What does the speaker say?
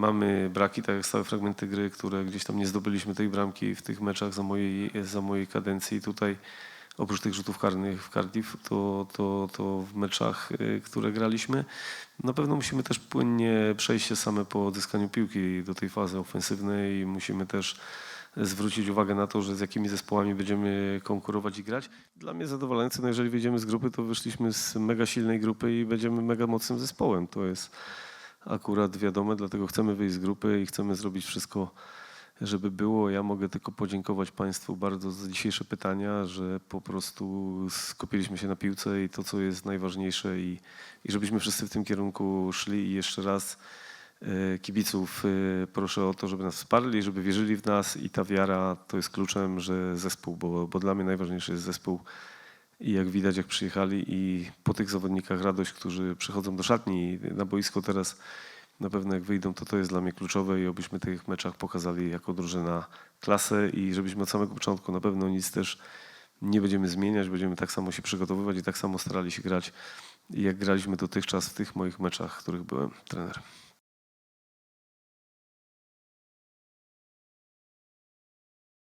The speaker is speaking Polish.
Mamy braki, tak jak stałe fragmenty gry, które gdzieś tam nie zdobyliśmy tej bramki w tych meczach za mojej, za mojej kadencji. Tutaj oprócz tych rzutów karnych w Cardiff, to, to, to w meczach, y, które graliśmy, na pewno musimy też płynnie przejść się same po odzyskaniu piłki do tej fazy ofensywnej i musimy też zwrócić uwagę na to, że z jakimi zespołami będziemy konkurować i grać. Dla mnie zadowalające, no jeżeli wyjdziemy z grupy, to wyszliśmy z mega silnej grupy i będziemy mega mocnym zespołem. To jest akurat wiadome, dlatego chcemy wyjść z grupy i chcemy zrobić wszystko, żeby było. Ja mogę tylko podziękować Państwu bardzo za dzisiejsze pytania, że po prostu skupiliśmy się na piłce i to, co jest najważniejsze i, i żebyśmy wszyscy w tym kierunku szli i jeszcze raz e, kibiców e, proszę o to, żeby nas wsparli, żeby wierzyli w nas i ta wiara to jest kluczem, że zespół, bo, bo dla mnie najważniejszy jest zespół i jak widać, jak przyjechali i po tych zawodnikach radość, którzy przychodzą do szatni na boisko teraz, na pewno jak wyjdą, to to jest dla mnie kluczowe i obyśmy tych meczach pokazali jako drużyna klasę i żebyśmy od samego początku na pewno nic też nie będziemy zmieniać, będziemy tak samo się przygotowywać i tak samo starali się grać, jak graliśmy dotychczas w tych moich meczach, w których byłem trenerem.